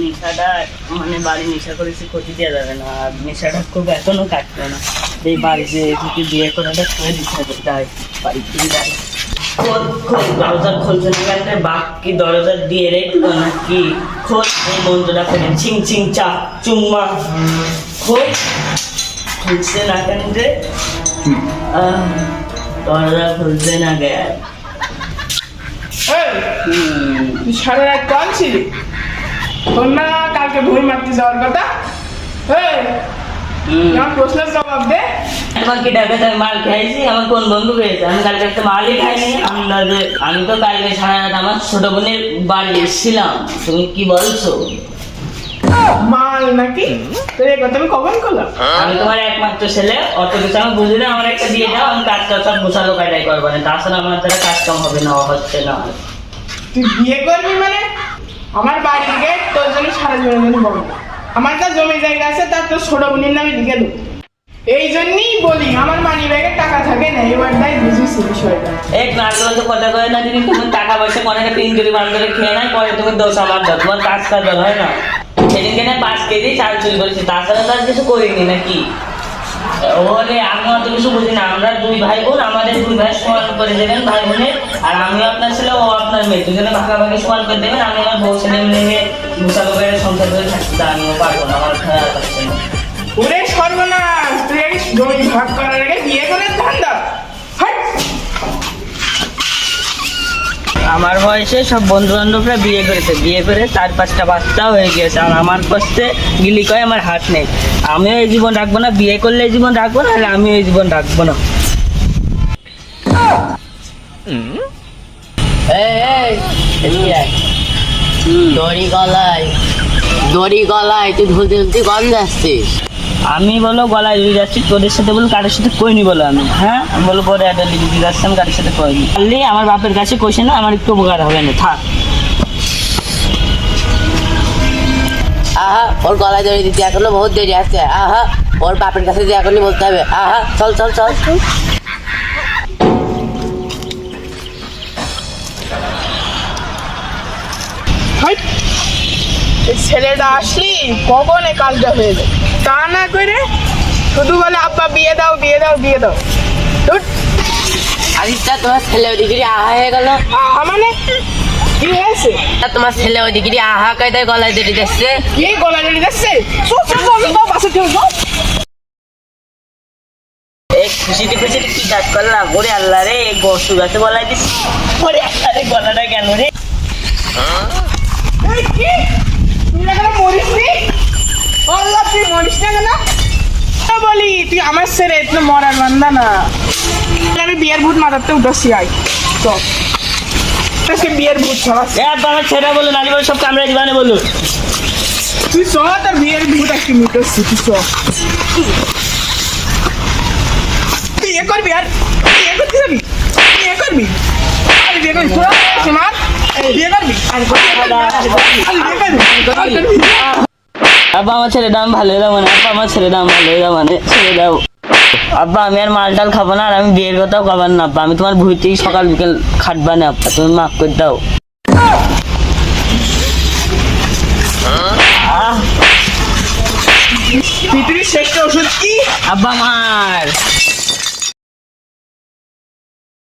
নেশাটা মানে বাড়ি নেশা করেছি ক্ষতি দেওয়া যাবে না আর নেশাটা খুব এখনও কাটবে না। এই বাড়িতে থেকে বিয়ে করাটা করে দিতে তাই বাড়ি থেকে যাই দরজা খুলছে না কেন রে? বাপ কি দরজা দিয়ে রেখো নাকি? খোল এই মন্ত্রটা করে ছিং ছিং চা চুম্মা। খোল খুলছে না কেন রে? দরজা খুলছে না কেন? সারা রাত কল ছিলি তোর না কালকে ভুঁই মারতে যাওয়ার কথা। এই, আমার প্রশ্নের জবাব দে। আমার কি ডাকে আমি মাল খাইছি আমার কোন বন্ধু পেয়েছে আমি কালকে একটা মালই খাইনি। আমি আমি তো কালকে সারা রাত আমার ছোট বোনের বাড়ি এসেছিলাম। তুমি কি বলছো? মাল নাকি? তোর এই কথা আমি কখন করলাম? আমি তোমার একমাত্র ছেলে অত কিছু আমি বুঝি না আমার একটা দিয়ে দাও আমি কাজ কাজ সব গোছালো কাটাই করব। না তাছাড়া আমার দ্বারা কাজ কাম হবে না হচ্ছে না। তুই বিয়ে করবি মানে? আমার বাড়ি থেকে তোর জন্য সারা জীবনের জন্য বলব আমার যা জমি জায়গা আছে, তার তোর ছোট বোনের নামে লিখে দেবো এই জন্যই বলি, আমার মানি ব্যাগে টাকা থাকে না, এবার তাই বুঝিস বিষয়টা। এক নারকেল তো কথা কয় না দিদি তুমি টাকা পয়সা অনেকে তিন কেজি পাঁচ করে খেয়ে নাই পরে তুমি দোষ আমার দাও। তোমার কাজ কাজ হয় না? সেদিনকে না পাঁচ কেজি চাল চুরি করেছি, তাছাড়া তো আর কিছু করিনি নাকি? আমি অত কিছু না, আমরা দুই ভাই বোন, আমাদের দুই ভাই সমান করে দেবেন ভাই বোনের, আর আমি আপনার ছেলে ও আপনার মেয়ে দুজনে ভাগাভাগি সমান করে দেবেন আমি আমার বউ ছেলে মিলে মুসাফা করে সংসার করে থাকতে তা আমিও পারব না আমার না ওরে সর্বনাশ তুই আগে জমি ভাগ করার আগে বিয়ে করে ধান্দা আমার বয়সে সব বন্ধু বান্ধবরা বিয়ে করেছে বিয়ে করে চার পাঁচটা বাচ্চাও হয়ে গিয়েছে আর আমার কষ্টে গিলি কয় আমার হাত নেই। আমিও এই জীবন রাখব না বিয়ে করলে এই জীবন রাখব না আর আমিও এই জীবন রাখব না। দড়ি গলায় দড়ি গলায় তুই ধুলতে ধুলতে গন্ধ আসছিস। আমি বলো গলায় জড়িয়ে যাচ্ছি তোদের সাথে বলো কারোর সাথে কইনি বলো আমি হ্যাঁ? আমি বলো পরে একটা দিদি যাচ্ছি আমি কারোর সাথে কইনি। বললি আমার বাপের কাছে কইছে না আমার একটু উপকার হবে না থাক। আহা ওর গলায় দড়ি দিতে এখনও বহুত দেরি আছে। আহা ওর বাপের কাছে যে এখনই বলতে হবে। আহা চল চল চল। ছেলেটা আসলি কখন এই কাজটা হয়ে যায়। তা না করে শুধু বলে আব্বা বিয়ে দাও বিয়ে দাও বিয়ে দাও। আদিত্যা তোমার ছেলে ওদিকে আহা হয়ে গেল। আহা মানে? কি হয়েছে? তোমার ছেলে ওদিকে আহা কায়দায় গলায় দড়ি দিচ্ছে। কি গলা জড়ি যাচ্ছে চুপ চুপ তো বাসে কেউ এই খুশিতে খুশিতে কি কাজ করলাম ওরে আল্লাহ রে বসু গাছে বলাই দিস ওরে আল্লাহ রে গলাটা কেন রে? কি? তুই এখানে মরিস নি? আল্লাহ তুই মরিস না কেন? বলি তুই আমার ছেলে তুই মরার বান্দা না। আমি বিয়ের ভূত মাথাতে উঠেছি আই তো আজকে বিয়ের ভূত ছড়াচ্ছি এ আব্বা আমার ছেড়ে বলো নানি বলো সব কামড়ে দিবানে বলো তুই চ তোর বিয়ের ভূত আজকে মিটাচ্ছি তুই চ। তুই এ করবি আর? তুই এ করতে যাবি? তুই এ করবি? আরে বিয়ে করবি? তোরা সীমা আব্বা আমার ছেড়ে দাম ভালো দাও মানে আব্বা আমার ছেড়ে দাম ভালো দাও মানে ছেড়ে দাও আব্বা আমি আর মাল টাল খাব না আর আমি বিয়ের কথাও খাবার না আব্বা আমি তোমার ভুইতেই সকাল বিকেল খাটবা না আব্বা তুমি মাফ করে দাও। পৃথিবীর শ্রেষ্ঠ ওষুধ কি? আব্বা আমার।